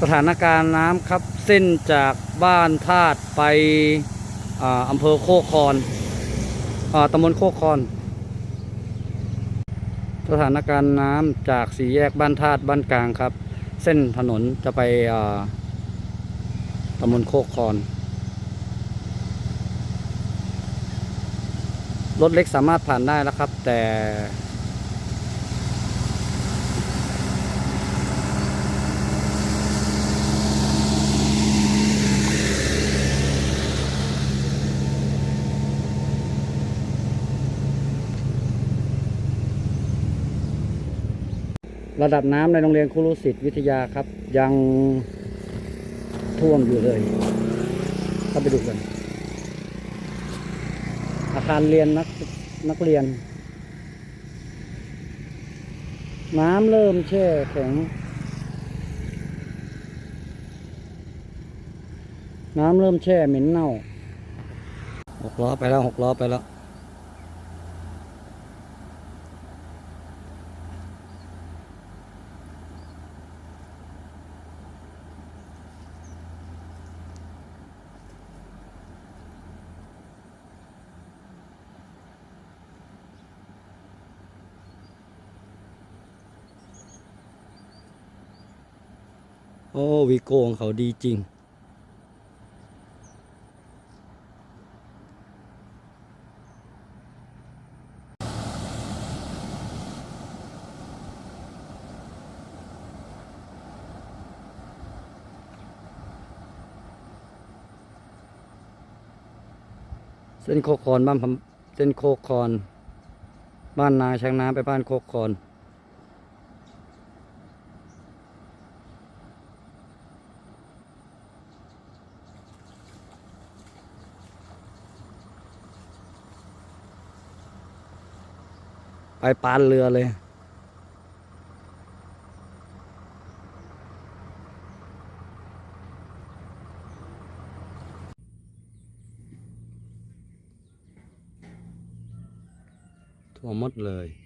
สถานการณ์น้ำครับ เส้นจากบ้านธาตุไปอำเภอโคกคอนอตำบลโคกคอน สถานการณ์น้ำจากสี่แยกบ้านธาตุบ้านกลางครับ เส้นถนนจะไปอ่าตำบลโคกคอนรถเล็กสามารถผ่านได้แล้วครับ แต่ ระดับน้ำในโรงเรียนครูรุสิทธิ์วิทยาครับ ยังท่วมอยู่เลยเข้าไปดูกัน อาคารเรียนนักนักเรียน น้ำเริ่มแช่แข็ง น้ำเริ่มแช่เหม็นเน่าหกล้อไปแล้วหกล้อไปแล้ว โอ้วีโก้ของเขาดีจริง เส้นโคคอนบ้านผมเส้นโคคอน บ้านนาช้างน้ำไปบ้านโคคอน ไปปานเรือเลย ทั่วหมดเลย